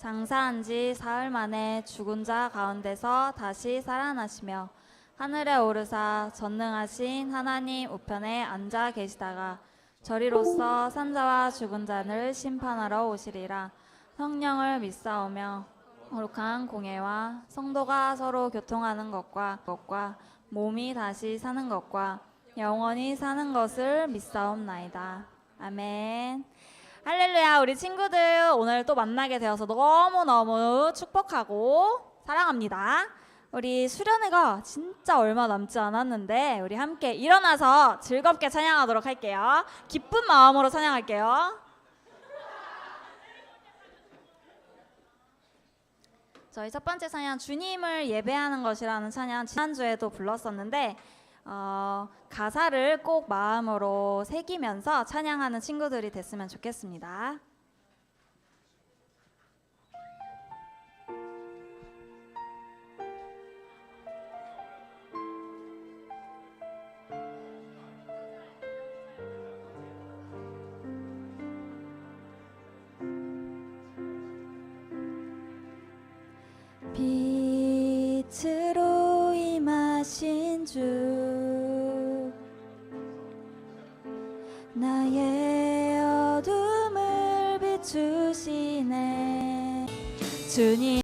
장사한 지 사흘 만에 죽은 자 가운데서 다시 살아나시며 하늘에 오르사 전능하신 하나님 우편에 앉아 계시다가 저리로서 산자와 죽은 자를 심판하러 오시리라 성령을 믿사오며 거룩한 공예와 성도가 서로 교통하는 것과 것과 몸이 다시 사는 것과 영원히 사는 것을 믿사옵나이다. 아멘. 할렐루야. 우리 친구들 오늘 또 만나게 되어서 너무너무 축복하고 사랑합니다. 우리 수련회가 진짜 얼마 남지 않았는데 우리 함께 일어나서 즐겁게 찬양하도록 할게요. 기쁜 마음으로 찬양할게요. 저희 첫 번째 찬양 주님을 예배하는 것이라는 찬양 지난주에도 불렀었는데 어, 가사를 꼭 마음으로 새기면서 찬양하는 친구들이 됐으면 좋겠습니다. 빛으로 임하신 주 나의 어둠을 비추시네. 주님